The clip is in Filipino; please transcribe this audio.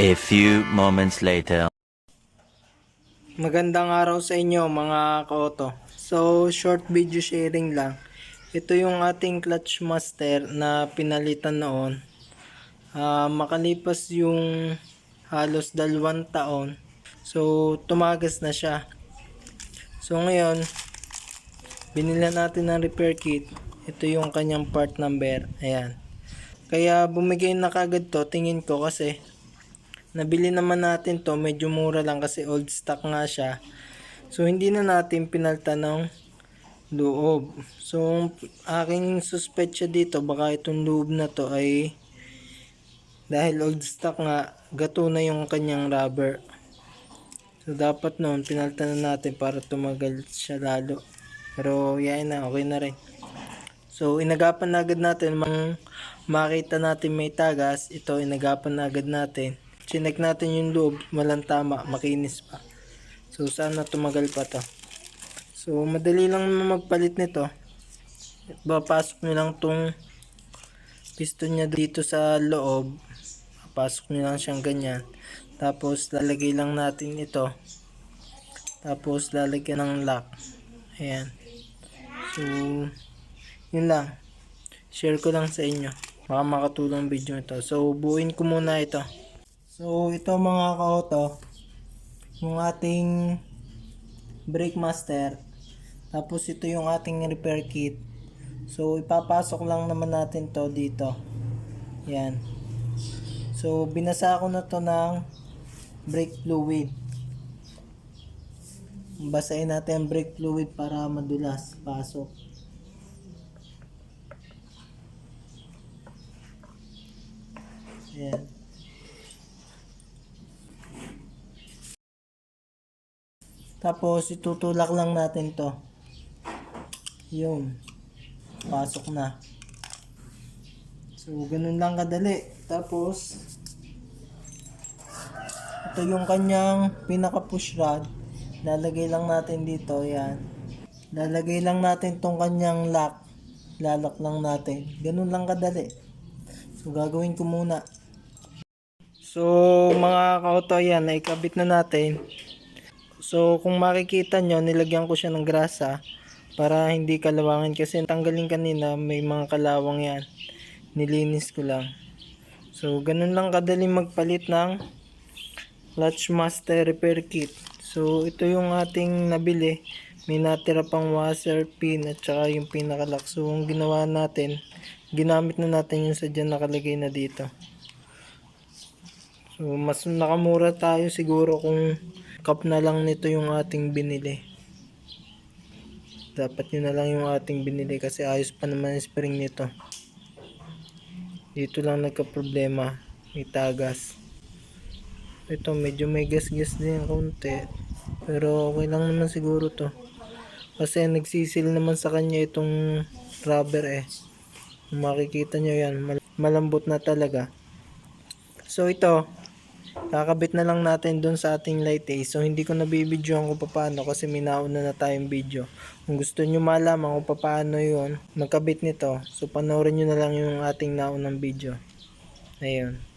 A few moments later. Magandang araw sa inyo mga kaoto. So, short video sharing lang. Ito yung ating clutch master na pinalitan noon. Ah, makalipas yung halos dalawang taon. So, tumagas na siya. So, ngayon, binila natin ng repair kit. Ito yung kanyang part number. Ayan. Kaya bumigay na kagad to, tingin ko kasi Nabili naman natin to, medyo mura lang kasi old stock nga siya. So hindi na natin pinalta ng loob. So aking suspetsya dito baka itong loob na to ay dahil old stock nga gato na yung kanyang rubber. So dapat noon pinalta na natin para tumagal siya lalo. Pero yan na okay na rin. So inagapan na agad natin mang makita natin may tagas. Ito inagapan na agad natin. Chinek natin yung loob, walang tama, makinis pa. So sana tumagal pa to. So madali lang naman magpalit nito. Papasok nyo lang tong piston niya dito sa loob. Papasok nyo lang siyang ganyan. Tapos lalagay lang natin ito. Tapos lalagyan ng lock. Ayan. So yun lang. Share ko lang sa inyo. Baka makatulong video ito. So buuin ko muna ito. So, ito mga ka-auto, yung ating brake master. Tapos ito yung ating repair kit. So, ipapasok lang naman natin to dito. Yan. So, binasa ko na to ng brake fluid. Basahin natin ang brake fluid para madulas. Pasok. Yan. Tapos itutulak lang natin to. Yun. Pasok na. So ganun lang kadali. Tapos ito yung kanyang pinaka push rod. Lalagay lang natin dito. Yan. Lalagay lang natin tong kanyang lock. Lalak lang natin. Ganun lang kadali. So gagawin ko muna. So mga kauto yan, naikabit na natin. So, kung makikita nyo, nilagyan ko siya ng grasa para hindi kalawangin kasi tanggalin kanina may mga kalawang yan. Nilinis ko lang. So, ganun lang kadali magpalit ng clutch master repair kit. So, ito yung ating nabili. May natira pang washer pin at saka yung pinakalock. So, ang ginawa natin, ginamit na natin yung sadya nakalagay na dito. So, mas nakamura tayo siguro kung cup na lang nito yung ating binili. Dapat yun na lang yung ating binili kasi ayos pa naman yung spring nito. Dito lang nagka-problema. May tagas. Ito medyo may gas-gas din konti. Pero okay lang naman siguro to. Kasi nagsisil naman sa kanya itong rubber eh. Makikita nyo yan, mal- malambot na talaga. So ito, kakabit na lang natin dun sa ating light A. So hindi ko nabibidyoan kung paano kasi may nauna na tayong video. Kung gusto nyo malaman kung paano yun, magkabit nito. So panoorin nyo na lang yung ating naunang video. Ayun.